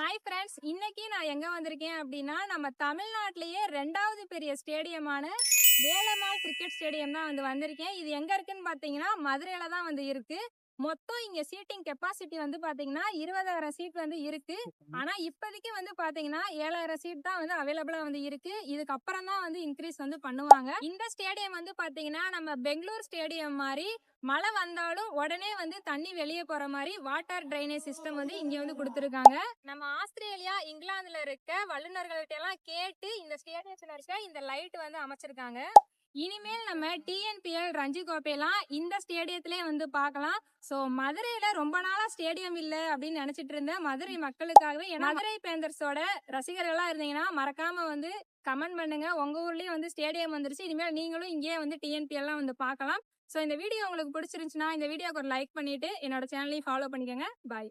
Hi friends இன்னைக்கு நான் எங்க வந்திருக்கேன் அப்படின்னா நம்ம தமிழ்நாட்டிலேயே ரெண்டாவது பெரிய ஸ்டேடியமான வேலம்மாள் கிரிக்கெட் ஸ்டேடியம் தான் வந்து வந்திருக்கேன். இது எங்க இருக்குன்னு பாத்தீங்கன்னா மதுரையில தான் வந்து இருக்கு. மொத்தம் இங்க சீட்டிங் கெப்பாசிட்டி வந்து பாத்தீங்கன்னா இருபதாயிரம் சீட் வந்து இருக்கு. ஆனா இப்போதைக்கு வந்து பாத்தீங்கன்னா ஏழாயிரம் சீட் தான் வந்து அவைலபிளா வந்து இருக்கு. இதுக்கு அப்புறம் தான் வந்து இன்க்ரீஸ் வந்து பண்ணுவாங்க. இந்த ஸ்டேடியம் வந்து பாத்தீங்கன்னா நம்ம பெங்களூர் ஸ்டேடியம் மாதிரி மழை வந்தாலும் உடனே வந்து தண்ணி வெளியே போற மாதிரி வாட்டர் ட்ரைனேஜ் சிஸ்டம் வந்து இங்க வந்து கொடுத்துருக்காங்க. நம்ம ஆஸ்திரேலியா இங்கிலாந்துல இருக்க வல்லுநர்கள்ட்ட எல்லாம் கேட்டு இந்த ஸ்டேடியத்துல இருக்க இந்த லைட் வந்து அமைச்சிருக்காங்க. இனிமேல் நம்ம டிஎன்பிஎல் ரஞ்சி கோப்பையெல்லாம் இந்த ஸ்டேடியத்திலே வந்து பார்க்கலாம். ஸோ மதுரையில ரொம்ப நாளா ஸ்டேடியம் இல்ல அப்படின்னு நினைச்சிட்டு இருந்தேன் மதுரை மக்களுக்காகவே மதுரை பேந்தர்ஸோட ரசிகர்களா இருந்தீங்கன்னா மறக்காம வந்து கமெண்ட் பண்ணுங்க. உங்க ஊர்லயும் வந்து ஸ்டேடியம் வந்துருச்சு. இனிமேல் நீங்களும் இங்கேயே வந்து டிஎன்பிஎல் எல்லாம் வந்து பார்க்கலாம். ஸோ இந்த வீடியோ உங்களுக்கு பிடிச்சிருந்துச்சுன்னா இந்த வீடியோக்கு ஒரு லைக் பண்ணிட்டு என்னோட சேனலையும் ஃபாலோ பண்ணிக்கோங்க. பாய்